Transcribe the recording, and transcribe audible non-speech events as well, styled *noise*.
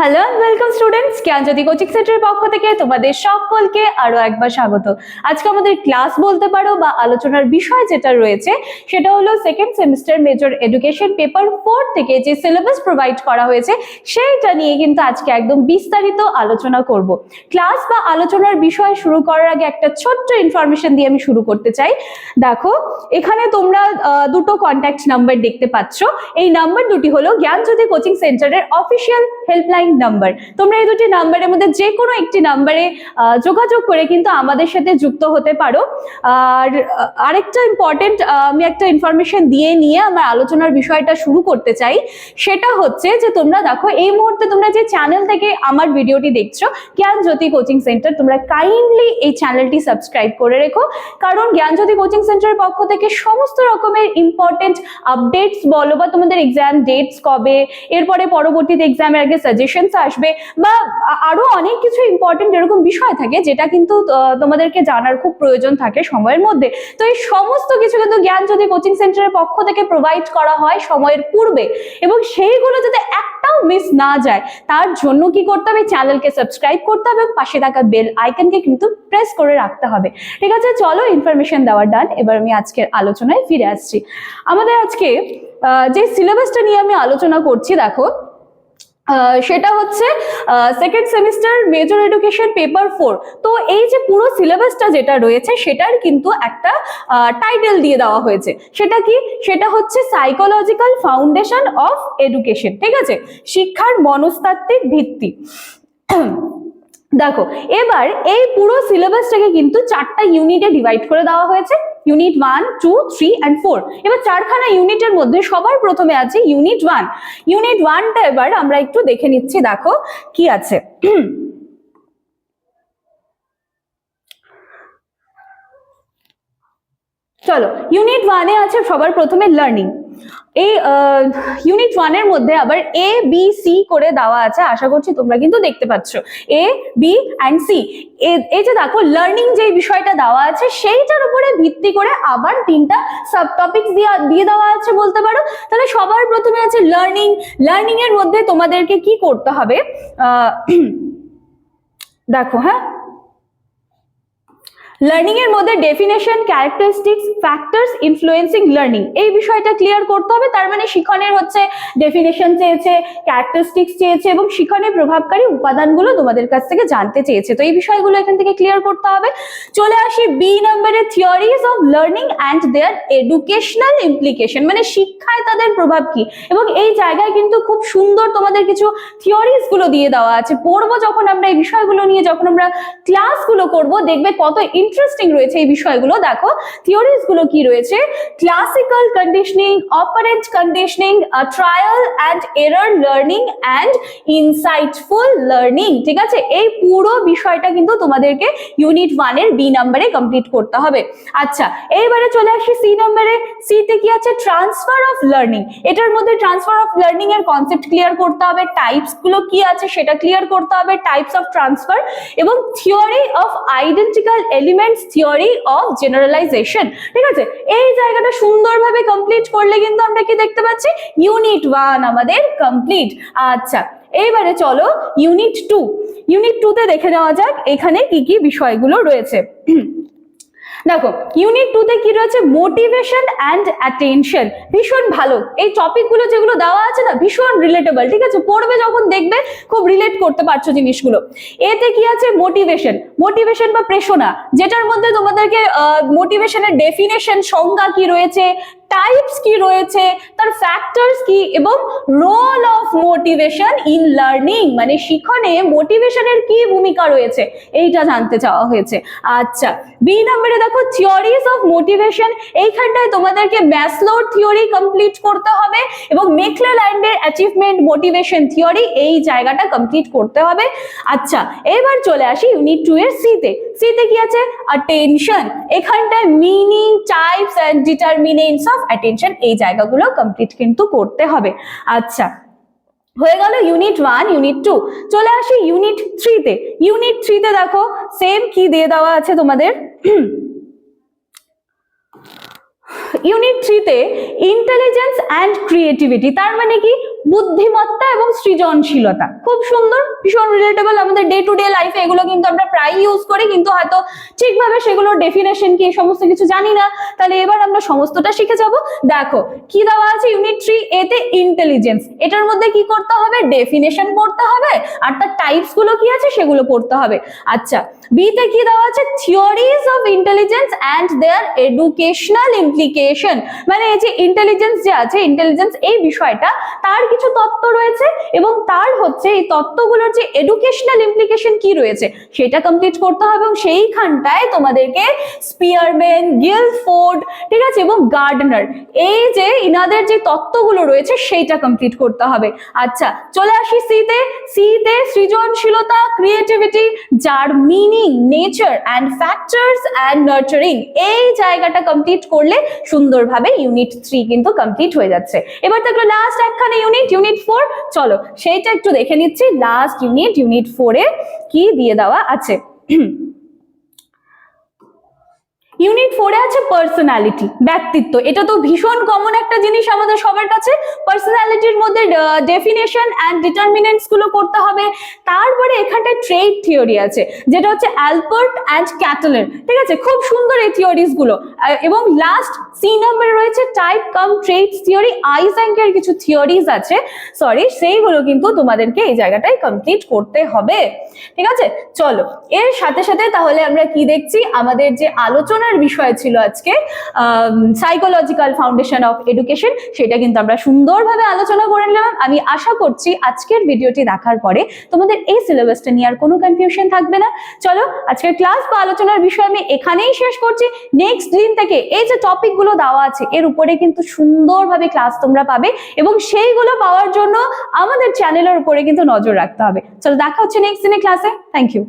Hello welcome students Gyanjyoti coaching সেন্টারের পক্ষ থেকে তোমাদের সকলকে আরও একবার স্বাগত। আজকে আমাদের ক্লাস বলতে পারো বা আলোচনার বিষয় যেটা রয়েছে, সেটা হলো second semester major education paper four থেকে যে সিলেবাস প্রোভাইড করা হয়েছে, সেইটা নিয়ে কিন্তু আজকে একদম বিস্তারিত আলোচনা করব। ক্লাস বা আলোচনার বিষয় শুরু করার আগে একটা ছোট্ট ইনফরমেশন দিয়ে আমি শুরু করতে চাই। দেখো, এখানে তোমরা দুটো কন্ট্যাক্ট নাম্বার দেখতে পাচ্ছ। এই নাম্বার দুটি হলো জ্ঞানজ্যোতি কোচিং সেন্টারের অফিসিয়াল হেল্পলাইন নাম্বার তোমরা এই দুটি নাম্বারের মধ্যে যে কোনো একটি নাম্বারে যোগাযোগ করে কিন্তু আমাদের সাথে যুক্ত হতে পারো। আর, আরেকটা ইম্পর্টেন্ট আমি একটা ইনফরমেশন দিয়ে নিয়ে আমার আলোচনার বিষয়টা শুরু করতে চাই। সেটা হচ্ছে যে তোমরা দেখো, এই মুহূর্তে তোমরা যে চ্যানেল থেকে আমার ভিডিওটি দেখছ, জ্ঞানজ্যোতি কোচিং সেন্টার তোমরা কাইন্ডলি এই চ্যানেলটি সাবস্ক্রাইব করে রেখো। কারণ জ্ঞানজ্যোতি কোচিং সেন্টারের পক্ষ থেকে সমস্ত রকমের ইম্পর্টেন্ট আপডেটস বলো বা তোমাদের এক্সাম ডেটস কবে, এরপরে পরবর্তীতে এক্সামের আগে সাজেশনস আসবে বা আরও অনেক কিছু ইম্পর্টেন্ট এরকম বিষয় থাকে যেটা কিন্তু তোমাদেরকে জানার খুব প্রয়োজন থাকে সময়ের মধ্যে। তো এই সমস্ত কিছু কিন্তু জ্ঞান যদি কোচিং সেন্টারের পক্ষ থেকে প্রোভাইড করা হয় সময়ের পূর্বে এবং সেইগুলো যাতে একটাও মিস না যায়, তার জন্য কি করতে হবে? চ্যানেলকে সাবস্ক্রাইব করতে হবে এবং পাশে থাকা বেল আইকনকে কিন্তু প্রেস করে রাখতে হবে। ঠিক আছে, চলো ইনফরমেশন দেওয়ার ডান এবার আমি আজকের আলোচনায় ফিরে আসছি। আমাদের আজকে যে সিলেবাসটা নিয়ে আমি আলোচনা করছি, দেখো সেটা হচ্ছে second semester major education paper four তো এই যে পুরো সিলেবাসটা যেটা রয়েছে, সেটার কিন্তু একটা টাইটেল দিয়ে দেওয়া হয়েছে। সেটা কি? সেটা হচ্ছে সাইকোলজিক্যাল ফাউন্ডেশন অফ এডুকেশন ঠিক আছে? শিক্ষার মনস্তাত্ত্বিক ভিত্তি। দেখো, এবার এই পুরো সিলেবাসটাকে কিন্তু চারটা ইউনিটে ডিভাইড করে দেওয়া হয়েছে। Unit one two three and four এবার চারখানা ইউনিটের মধ্যে সবার প্রথমে আছে ইউনিট ওয়ান ইউনিট ওয়ানটা এবার আমরা একটু দেখে নিচ্ছি, দেখো কি আছে। চলো ইউনিট ওয়ানে আছে সবার প্রথমে লার্নিং এই ইউনিট ওয়ানের মধ্যে আবার এ বি সি করে দেওয়া আছে, আশা করছি তোমরা কিন্তু দেখতে পাচ্ছ। এ বি অ্যান্ড সি এই যে দেখো লার্নিং যে বিষয়টা দেওয়া আছে, সেইটার উপরে ভিত্তি করে আবার তিনটা সাব টপিকস দিয়ে দিয়ে দেওয়া আছে বলতে পারো। তাহলে সবার প্রথমে আছে লার্নিং লার্নিং এর মধ্যে তোমাদেরকে কি করতে হবে? দেখো হ্যাঁ? লার্নিং এর মধ্যে definition characteristics factors influencing learning এই বিষয়টা ক্লিয়ার করতে হবে। তার মানে শিখনের হচ্ছে ডেফিনেশন চেয়েছে ক্যারেক্টারিস্টিক্স চেয়েছে এবং শিখনের প্রভাবকারী উপাদানগুলো তোমাদের কাছ থেকে জানতে চেয়েছে। তো এই বিষয়গুলো এখান থেকে ক্লিয়ার করতে হবে। চলে আসি বি নম্বরে theories of learning and their educational implication মানে শিক্ষায় তাদের প্রভাব কি? এবং এই জায়গায় কিন্তু খুব সুন্দর তোমাদের কিছু থিওরিজগুলো দিয়ে দেওয়া আছে। পড়ব যখন আমরা এই বিষয়গুলো নিয়ে, যখন আমরা ক্লাসগুলো করব, দেখবে কত ইন্টারেস্টিং রয়েছে এই বিষয়গুলো। দেখো থিওরিজগুলো কি রয়েছে? Classical conditioning operant conditioning trial and error learning and insightful learning ঠিক আছে? এই পুরো বিষয়টা কিন্তু তোমাদেরকে ইউনিট ওয়ানের বি নাম্বারে কমপ্লিট করতে হবে। আচ্ছা এইবারে চলে আসি সি নাম্বারে সিতে কি আছে? ট্রান্সফার অফ লার্নিং এটার মধ্যে ট্রান্সফার অফ লার্নিং এর কনসেপ্ট ক্লিয়ার করতে হবে। টাইপসগুলো কি আছে সেটা ক্লিয়ার করতে হবে। টাইপস অফ ট্রান্সফার এবং theory of identical elements theory of generalisation ঠিক আছে? এই জায়গাটা সুন্দরভাবে কমপ্লিট করলে কিন্তু আমরা কি দেখতে পাচ্ছি? ইউনিট ওয়ান আমাদের কমপ্লিট আচ্ছা এইবারে চলো ইউনিট টু ইউনিট টু তে দেখে নেওয়া যাক এখানে কি কি বিষয়গুলো রয়েছে। দেখো ইউনিট টু তে কি রয়েছে? মোটিভেশন অ্যান্ড অ্যাটেনশন ভীষণ ভালো। এই টপিকগুলো যেগুলো দেওয়া আছে না, ভীষণ রিলেটেবল ঠিক আছে? পড়বে যখন দেখবে, খুব রিলেট করতে পারছ জিনিসগুলো। এতে কি আছে? মোটিভেশন মোটিভেশন বা প্রেষণা যেটার মধ্যে তোমাদেরকে মোটিভেশনের ডেফিনেশন সংজ্ঞা কি রয়েছে? টাইপস কি রয়েছে, তার ফ্যাক্টরস কি এবং role of motivation in learning মানে শিখনে মোটিভেশনের কি ভূমিকা রয়েছে, এইটা জানতে চাওয়া হয়েছে। আচ্ছা বি নম্বরে দেখো থিওরিজ অফ মোটিভেশন এইখানটায় তোমাদেরকে ম্যাসলোর থিওরি কমপ্লিট করতে হবে এবং মেকলেল্যান্ডের অ্যাচিভমেন্ট মোটিভেশন থিওরি এই জায়গাটা কমপ্লিট করতে হবে। আচ্ছা এবার চলে আসি ইউনিট টু এর সিতে সিতে কি আছে? অ্যাটেনশন এখানটায় meaning types determinants of attention এই জায়গাগুলো কমপ্লিট কিন্তু করতে হবে। আচ্ছা হয়ে গেল ইউনিট ওয়ান ইউনিট টু চলে আসি ইউনিট থ্রিতে ইউনিট থ্রিতে দেখো সেম কি দিয়ে দেওয়া আছে তোমাদের? ইউনিট থ্রিতে ইন্টেলিজেন্স অ্যান্ড ক্রিয়েটিভিটি তার মানে কি? বুদ্ধিমত্তা এবং সৃজনশীলতা। খুব সুন্দর, ভীষণ রিলেটেবল আমাদের ডে টু ডে লাইফে এগুলো কিন্তু আমরা প্রায় ইউজ করি, কিন্তু হয়তো ঠিকভাবে সেগুলোর ডেফিনেশন কি সমস্ত কিছু জানি না। তাহলে এবার আমরা সমস্তটা শিখে যাব। দেখো, কি দেওয়া আছে? ইউনিট থ্রি এতে ইন্টেলিজেন্স এটার মধ্যে কি করতে হবে? ডেফিনেশন পড়তে হবে, আর তার টাইপসগুলো কি আছে? সেগুলো পড়তে হবে। আচ্ছা বিতে কি দেওয়া আছে? Theories of intelligence and their educational implication মানে এই যে ইন্টেলিজেন্স যে আছে ইন্টেলিজেন্স এই বিষয়টা, তার কিছু তত্ত্ব রয়েছে এবং তার হচ্ছে এই তত্ত্বগুলোর যে এডুকেশনাল ইমপ্লিকেশন কি রয়েছে সেটা কমপ্লিট করতে হবে এবং সেইখানটায় তোমাদেরকে স্পিয়ারম্যান গিলফোর্ড ঠিক আছে, এবং গার্ডনার এই যে ইনাদের যে তত্ত্বগুলো রয়েছে সেইটা কমপ্লিট করতে হবে। আচ্ছা চলে আসি সিতে সিতে সৃজনশীলতা ক্রিয়েটিভিটি যার meaning nature and factors and nurturing এই জায়গাটা কমপ্লিট করলে সুন্দরভাবে ইউনিট থ্রি কিন্তু কমপ্লিট হয়ে যাচ্ছে। এবার থাকল লাস্ট একখানে ইউনিট ইউনিট ফোর চলো সেইটা একটু দেখে নিচ্ছি। লাস্ট ইউনিট ইউনিট ফোরে কি দিয়ে দেওয়া আছে? *clears throat* ইউনিট ফোরে আছে পার্সোনালিটি ব্যক্তিত্ব। এটা তো ভীষণ কমন একটা জিনিস আমাদের সবার কাছে। পার্সোনালিটির মধ্যে ডেফিনেশন অ্যান্ড ডিটারমিনেন্টসগুলো করতে হবে। তারপরে এখানটায় ট্রেড থিওরি আছে, যেটা হচ্ছে অ্যালবার্ট অ্যান্ড ক্যাটলের ঠিক আছে? খুব সুন্দর এই থিওরিজগুলো। এবং লাস্ট সি নাম্বারে রয়েছে টাইপ কাম ট্রেড থিওরি আইজ্যাঙ্কের কিছু থিওরিজ আছে। সরি সেইগুলো কিন্তু তোমাদেরকে এই জায়গাটায় কমপ্লিট করতে হবে। ঠিক আছে? চলো, এর সাথে সাথে তাহলে আমরা কি দেখছি? আমাদের যে আলোচনার বিষয় ছিল আজকে সাইকোলজিক্যাল ফাউন্ডেশন অফ এডুকেশন সেটা কিন্তু আমরা সুন্দরভাবে আলোচনা করে নিলাম। আমি আশা করছি আজকের ভিডিওটি দেখার পরে তোমাদের এই সিলেবাসটা নিয়ে আর কোনো কনফিউশন থাকবে না। চলো, আজকের ক্লাস বা আলোচনার বিষয় আমি এখানেই শেষ করছি। নেক্সট দিন থেকে এই যে টপিকগুলো দেওয়া আছে, এর উপরে কিন্তু সুন্দরভাবে ক্লাস তোমরা পাবে এবং সেইগুলো পাওয়ার জন্য আমাদের চ্যানেলের উপরে কিন্তু নজর রাখতে হবে। চলো, দেখা হচ্ছে নেক্সট দিনে ক্লাসে থ্যাংক ইউ